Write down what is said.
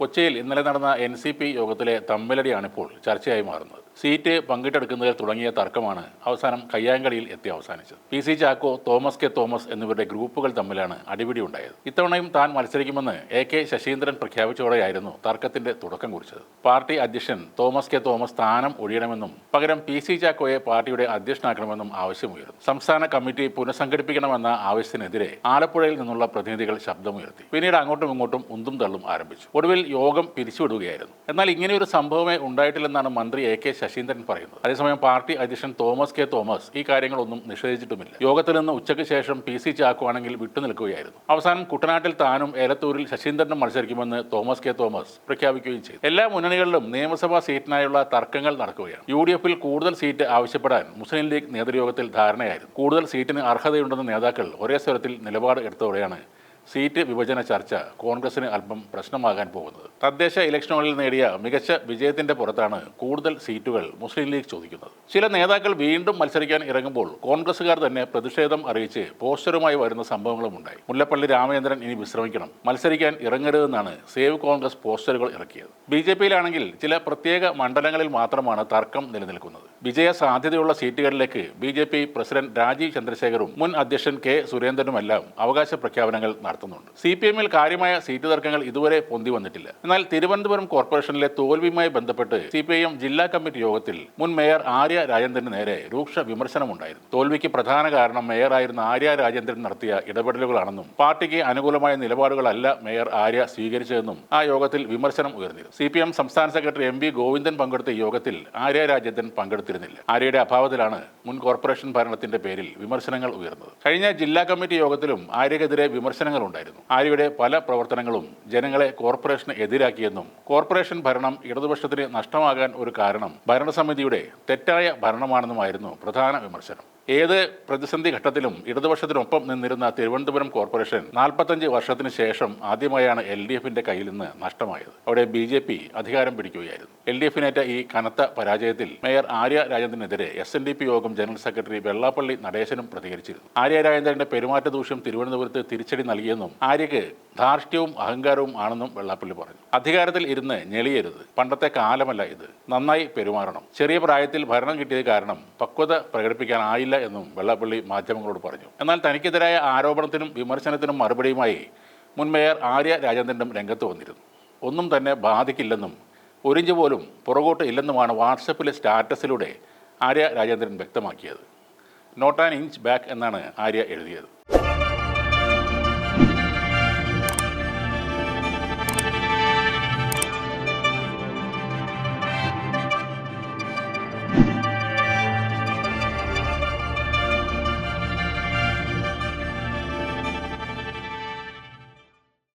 കൊച്ചിയിൽ ഇന്നലെ നടന്ന എൻ സി പി യോഗത്തിലെ തമ്മിലടിയാണിപ്പോൾ ചർച്ചയായി മാറുന്നത്. സീറ്റ് പങ്കിട്ടെടുക്കുന്നതിൽ തുടങ്ങിയ തർക്കമാണ് അവസാനം കയ്യാങ്കളിയിൽ എത്തി അവസാനിച്ചത്. P C Chacko Thomas K Thomas എന്നിവരുടെ ഗ്രൂപ്പുകൾ തമ്മിലാണ് അടിപിടി ഉണ്ടായത് ഇത്തവണയും താൻ മത്സരിക്കുമെന്ന് എ കെ ശശീന്ദ്രൻ പ്രഖ്യാപിച്ചതോടെയായിരുന്നു തർക്കത്തിന്റെ തുടക്കം കുറിച്ചത്. പാർട്ടി അധ്യക്ഷൻ തോമസ് കെ തോമസ് സ്ഥാനം ഒഴിയണമെന്നും പകരം പി സി ചാക്കോയെ പാർട്ടിയുടെ അധ്യക്ഷനാക്കണമെന്നും ആവശ്യമുയർന്നു. സംസ്ഥാന കമ്മിറ്റി പുനഃസംഘടിപ്പിക്കണമെന്ന ആവശ്യത്തിനെതിരെ ആലപ്പുഴയിൽ നിന്നുള്ള പ്രതിനിധികൾ ശബ്ദമുയർത്തി. പിന്നീട് അങ്ങോട്ടും ഇങ്ങോട്ടും ഉന്തും തള്ളും ആരംഭിച്ചു. ഒടുവിൽ യോഗം പിരിച്ചുവിടുകയായിരുന്നു. എന്നാൽ ഇങ്ങനെ ഒരു സംഭവമേ ഉണ്ടായിട്ടില്ലെന്നാണ് മന്ത്രി എ കെ ശശീന്ദ്രൻ പറയുന്നത്. അതേസമയം പാർട്ടി അധ്യക്ഷൻ തോമസ് കെ തോമസ് ഈ കാര്യങ്ങളൊന്നും നിഷേധിച്ചിട്ടുമില്ല. യോഗത്തിൽ നിന്ന് ഉച്ചയ്ക്ക് ശേഷം പി സി ചാക്കോ ആണെങ്കിൽ വിട്ടുനിൽക്കുകയായിരുന്നു. അവസാനം കുട്ടനാട്ടിൽ താനും ഏലത്തൂരിൽ ശശീന്ദ്രനും മത്സരിക്കുമെന്ന് തോമസ് കെ തോമസ് പ്രഖ്യാപിക്കുകയും ചെയ്തു. എല്ലാ മുന്നണികളിലും നിയമസഭാ സീറ്റിനായുള്ള തർക്കങ്ങൾ നടക്കുകയാണ്. യു ഡി എഫിൽ കൂടുതൽ സീറ്റ് ആവശ്യപ്പെടാൻ മുസ്ലിം ലീഗ് നേതൃയോഗത്തിൽ ധാരണയായിരുന്നു. കൂടുതൽ സീറ്റിന് അർഹതയുണ്ടെന്ന നേതാക്കൾ ഒരേ സ്വരത്തിൽ നിലപാട് എടുത്തതോടെയാണ് സീറ്റ് വിഭജന ചർച്ച കോൺഗ്രസിന് അല്പം പ്രശ്നമാകാൻ പോകുന്നത്. തദ്ദേശ ഇലക്ഷനുകളിൽ നേടിയ മികച്ച വിജയത്തിന്റെ പുറത്താണ് കൂടുതൽ സീറ്റുകൾ മുസ്ലിം ലീഗ് ചോദിക്കുന്നത്. ചില നേതാക്കൾ വീണ്ടും മത്സരിക്കാൻ ഇറങ്ങുമ്പോൾ കോൺഗ്രസുകാർ തന്നെ പ്രതിഷേധം അറിയിച്ച് പോസ്റ്ററുമായി വരുന്ന സംഭവങ്ങളും ഉണ്ടായി. മുല്ലപ്പള്ളി രാമചന്ദ്രൻ ഇനി വിശ്രമിക്കണം. മത്സരിക്കാൻ ഇറങ്ങരുതെന്നാണ് സേവ് കോൺഗ്രസ് പോസ്റ്ററുകൾ ഇറക്കിയത്. ബി ജെ പിയിലാണെങ്കിൽ ചില പ്രത്യേക മണ്ഡലങ്ങളിൽ മാത്രമാണ് തർക്കം നിലനിൽക്കുന്നത്. വിജയ സാധ്യതയുള്ള സീറ്റുകളിലേക്ക് B J P president Rajeev ചന്ദ്രശേഖറും മുൻ അധ്യക്ഷൻ കെ സുരേന്ദ്രനുമെല്ലാം അവകാശ പ്രഖ്യാപനങ്ങൾ നടത്തുന്നുണ്ട്. സി പി എമ്മിൽ കാര്യമായ സീറ്റ് തർക്കങ്ങൾ ഇതുവരെ പൊന്തി വന്നിട്ടില്ല. എന്നാൽ തിരുവനന്തപുരം കോർപ്പറേഷനിലെ തോൽവിയുമായി ബന്ധപ്പെട്ട് സി പി ഐ എം ജില്ലാ കമ്മിറ്റി യോഗത്തിൽ മുൻ മേയർ ആര്യ രാജേന്ദ്രന് നേരെ രൂക്ഷ വിമർശനമുണ്ടായിരുന്നു. തോൽവിക്ക് പ്രധാന കാരണം മേയറായിരുന്ന ആര്യ രാജേന്ദ്രൻ നടത്തിയ ഇടപെടലുകളാണെന്നും പാർട്ടിക്ക് അനുകൂലമായ നിലപാടുകളല്ല മേയർ ആര്യ സ്വീകരിച്ചതെന്നും ആ യോഗത്തിൽ വിമർശനം ഉയർന്നിരുന്നു. സി സംസ്ഥാന സെക്രട്ടറി എം വി ഗോവിന്ദൻ പങ്കെടുത്ത യോഗത്തിൽ ആര്യ രാജേന്ദ്രൻ പങ്കെടുത്തിരുന്നില്ല ആര്യയുടെ അഭാവത്തിലാണ് മുൻ കോർപ്പറേഷൻ ഭരണത്തിന്റെ പേരിൽ വിമർശനങ്ങൾ ഉയർന്നത്. കഴിഞ്ഞ ജില്ലാ കമ്മിറ്റി യോഗത്തിലും ആര്യക്കെതിരെ വിമർശനങ്ങൾ ഉണ്ടായിരുന്നു. ആര്യയുടെ പല പ്രവർത്തനങ്ങളും ജനങ്ങളെ കോർപ്പറേഷന് എതിരാക്കിയെന്നും കോർപ്പറേഷൻ ഭരണം ഇടതുപക്ഷത്തിന് നഷ്ടമാകാൻ ഒരു കാരണം ഭരണസമിതിയുടെ തെറ്റായ ഭരണമാണെന്നുമായിരുന്നു പ്രധാന വിമർശനം. ഏത് പ്രതിസന്ധി ഘട്ടത്തിലും ഇടതുപക്ഷത്തിനൊപ്പം നിന്നിരുന്ന തിരുവനന്തപുരം കോർപ്പറേഷൻ നാൽപ്പത്തഞ്ച് വർഷത്തിന് ശേഷം ആദ്യമായാണ് എൽ ഡി എഫിന്റെ കയ്യിൽ നിന്ന് നഷ്ടമായത്. അവിടെ ബി ജെ പി അധികാരം പിടിക്കുകയായിരുന്നു. എൽ ഡി എഫിനേറ്റ ഈ കനത്ത പരാജയത്തിൽ mayor Arya രാജേന്ദ്രനെതിരെ S N D P Yogam general secretary Vellappally നടേശനും പ്രതികരിച്ചിരുന്നു. ആര്യ രാജേന്ദ്രന്റെ പെരുമാറ്റ ദൂഷ്യം തിരുവനന്തപുരത്ത് തിരിച്ചടി നൽകിയെന്നും ആര്യക്ക് ധാർഷ്ട്യവും അഹങ്കാരവും ആണെന്നും വെള്ളാപ്പള്ളി പറഞ്ഞു. അധികാരത്തിൽ ഇരുന്ന് ഞെളിയരുത്. പണ്ടത്തെ കാലമല്ല ഇത്. നന്നായി പെരുമാറണം. ചെറിയ പ്രായത്തിൽ ഭരണം കിട്ടിയത് കാരണം പക്വത പ്രകടിപ്പിക്കാനായില്ല എന്നും വെള്ളാപ്പള്ളി മാധ്യമങ്ങളോട് പറഞ്ഞു. എന്നാൽ തനിക്കെതിരായ ആരോപണത്തിനും വിമർശനത്തിനും മറുപടിയുമായി മുൻ മേയർ ആര്യ രാജേന്ദ്രനും രംഗത്ത് വന്നിരുന്നു. ഒന്നും തന്നെ ബാധിക്കില്ലെന്നും ഒരിഞ്ച് പോലും പുറകോട്ട് ഇല്ലെന്നുമാണ് വാട്സപ്പിലെ സ്റ്റാറ്റസിലൂടെ ആര്യ രാജേന്ദ്രൻ വ്യക്തമാക്കിയത്. നോട്ട് ആൻ ഇഞ്ച് ബാക്ക് എന്നാണ് ആര്യ എഴുതിയത്.